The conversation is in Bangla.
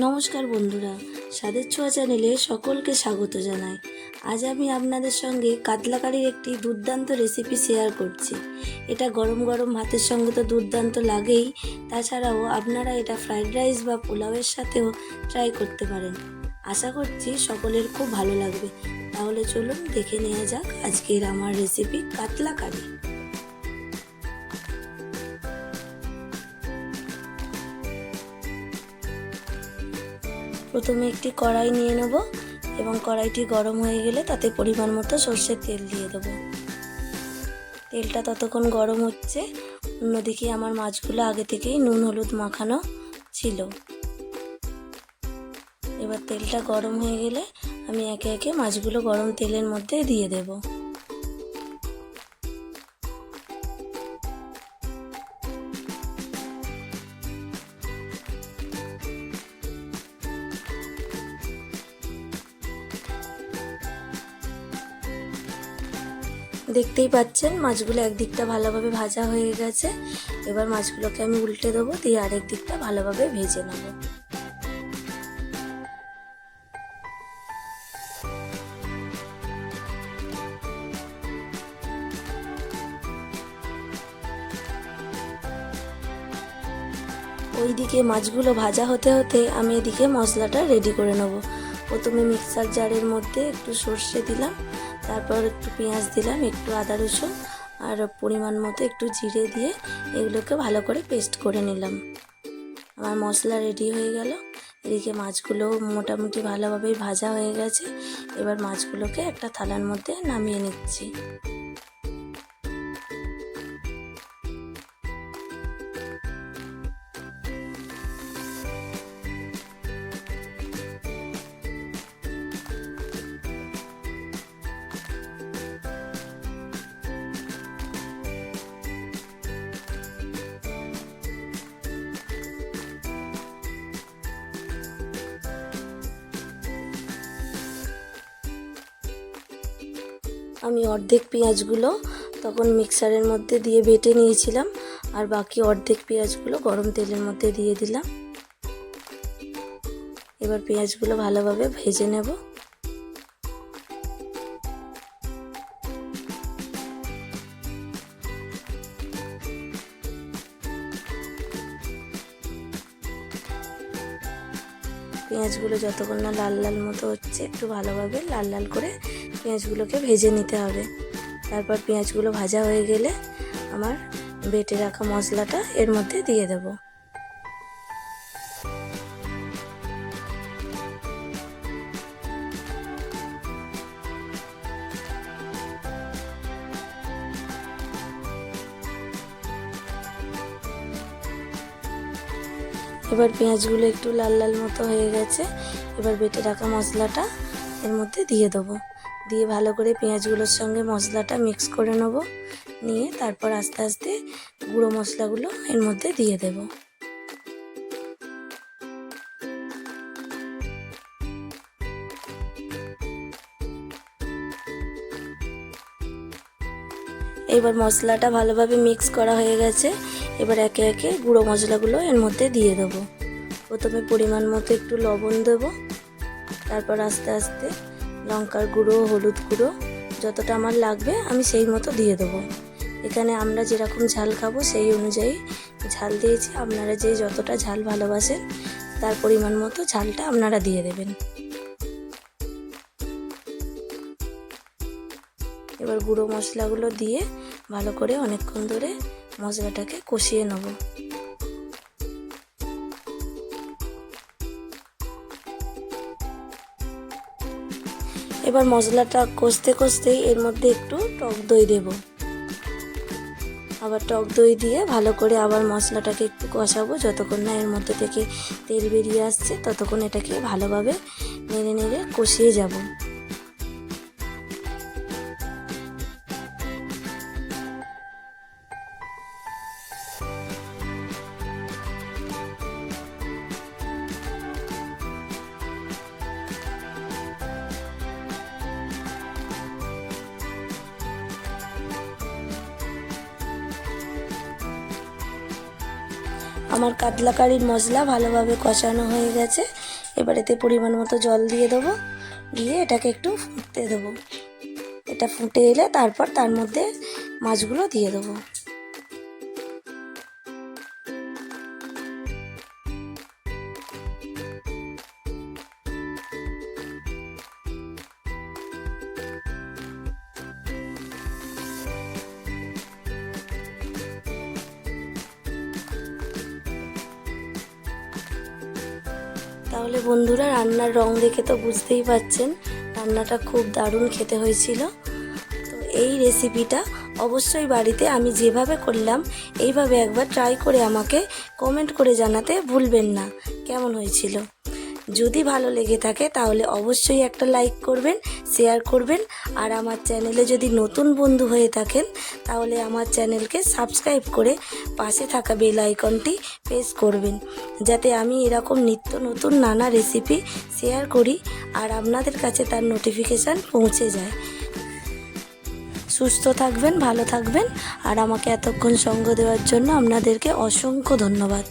নমস্কার বন্ধুরা, স্বাদের ছোঁয়া চ্যানেলে সকলকে স্বাগত জানাই। আজ আমি আপনাদের সঙ্গে কাতলা কারির একটি দুর্দান্ত রেসিপি শেয়ার করছি। এটা গরম গরম ভাতের সঙ্গে তো দুর্দান্ত লাগেই, তাছাড়াও আপনারা এটা ফ্রাইড রাইস বা পোলাওয়ের সাথেও ট্রাই করতে পারেন। আশা করছি সকলের খুব ভালো লাগবে। তাহলে চলুন দেখে নেওয়া যাক আজকের আমার রেসিপি কাতলা কারি প্রথমে একটি কড়াই নিয়ে নেব এবং কড়াইটি গরম হয়ে গেলে তাতে পরিমাণ মতো সর্ষের তেল দিয়ে দেবো। তেলটা ততক্ষণ গরম হচ্ছে, অন্যদিকে আমার মাছগুলো আগে থেকেই নুন, হলুদ মাখানো ছিল। এবার তেলটা গরম হয়ে গেলে আমি একে একে মাছগুলো গরম তেলের মধ্যে দিয়ে দেবো। দেখতেই পাচ্ছেন, মাছগুলো একদিকটা ভালোভাবে ভাজা হয়ে গেছে। এবার মাছগুলোকে আমি উল্টে দেবো, দিয়ে আরেক দিকটা ভালোভাবে ভেজে নেব। ওইদিকে মাছগুলো ভাজা হতে হতে আমি এদিকে মশলাটা রেডি করে নেব। প্রথমে মিক্সার জারের মধ্যে একটু সর্ষে দিলাম তারপর একটু পেঁয়াজ দিলাম, একটু আদা রসুন আর পরিমাণ মতো একটু জিরে দিয়ে এগুলোকে ভালো করে পেস্ট করে নিলাম। আমার মশলা রেডি হয়ে গেল। এদিকে মাছগুলো মোটামুটি ভালোভাবেই ভাজা হয়ে গেছে। এবার মাছগুলোকে একটা থালার মধ্যে নামিয়ে নিচ্ছি। আমি অর্ধেক পেঁয়াজগুলো তখন মিক্সারের মধ্যে দিয়ে বেটে নিয়েছিলাম আর বাকি অর্ধেক পেঁয়াজগুলো গরম তেলের মধ্যে দিয়ে দিলাম। এবার পেঁয়াজগুলো ভালোভাবে ভেজে নেব। পেঁয়াজগুলো যতক্ষণ না লাল লাল মতো হচ্ছে, একটু ভালোভাবে লাল লাল করে পেঁয়াজগুলোকে ভেজে নিতে হবে। তারপর পেঁয়াজগুলো ভাজা হয়ে গেলে আমার বেটে রাখা মশলাটা এর মধ্যে দিয়ে দেব। এবার পেঁয়াজগুলো একটু লাল লাল মতো হয়ে গেছে। এবার বেটে রাখা মশলাটা এর মধ্যে দিয়ে দেবো। দিয়ে ভালো করে পেঁয়াজগুলোর সঙ্গে মশলাটা মিক্স করে নেব। নিয়ে তারপর আস্তে আস্তে গুঁড়ো মশলাগুলো এর মধ্যে দিয়ে দেব। এবার মশলাটা ভালোভাবে মিক্স করা হয়ে গেছে। এবার একে একে গুঁড়ো মশলাগুলো এর মধ্যে দিয়ে দেবো। প্রথমে পরিমাণ মতো একটু লবণ দেবো। তারপর আস্তে আস্তে লঙ্কার গুঁড়ো, হলুদ গুঁড়ো যতটা আমার লাগবে আমি সেই মতো দিয়ে দেবো। এখানে আমরা যেরকম ঝাল খাব সেই অনুযায়ী ঝাল দিয়েছি। আপনারা যে যতটা ঝাল ভালোবাসেন তার পরিমাণ মতো ঝালটা আপনারা দিয়ে দেবেন। এবার গুঁড়ো মশলাগুলো দিয়ে ভালো করে অনেকক্ষণ ধরে মশলাটাকে কষিয়ে নেব। এবার মশলাটা কষতে কষতেই এর মধ্যে একটু টক দই দেব। আবার টক দই দিয়ে ভালো করে আবার মশলাটাকে একটু কষাবো, যতক্ষণ না এর মধ্যে থেকে তেল বেরিয়ে আসছে, ততক্ষণ এটাকে ভালোভাবে নেড়ে নেড়ে কষিয়ে যাব। আমার কাতলা কারির মশলা ভালোভাবে কষানো হয়ে গেছে। এবার এতে পরিমাণ মতো জল দিয়ে দেবো। দিয়ে এটাকে একটু ফুটতে দেবো। এটা ফুটে এলে তারপর তার মধ্যে মাছগুলো দিয়ে দেবো। তাহলে বন্ধুরা, রান্নার রং দেখে তো বুঝতেই পারছেন, রান্নাটা খুব দারুণ খেতে হয়েছিল। তো এই রেসিপিটা অবশ্যই বাড়িতে আমি যেভাবে করলাম, এইভাবে একবার ট্রাই করে আমাকে কমেন্ট করে জানাতে ভুলবেন না। কেমন হয়েছিল? যদি ভালো লেগে থাকে তাহলে অবশ্যই একটা লাইক করবেন শেয়ার করবেন। আর আমার চ্যানেলে যদি নতুন বন্ধু হয়ে থাকেন, তাহলে আমার চ্যানেলকে সাবস্ক্রাইব করে পাশে থাকা বেল আইকনটি প্রেস করবেন। যাতে আমি এরকম নিত্য নতুন নানা রেসিপি শেয়ার করি আর আপনাদের কাছে তার নোটিফিকেশান পৌঁছে যায়। সুস্থ থাকবেন, ভালো থাকবেন। আর আমাকে এতক্ষণ সঙ্গ দেওয়ার জন্য আপনাদেরকে অসংখ্য ধন্যবাদ।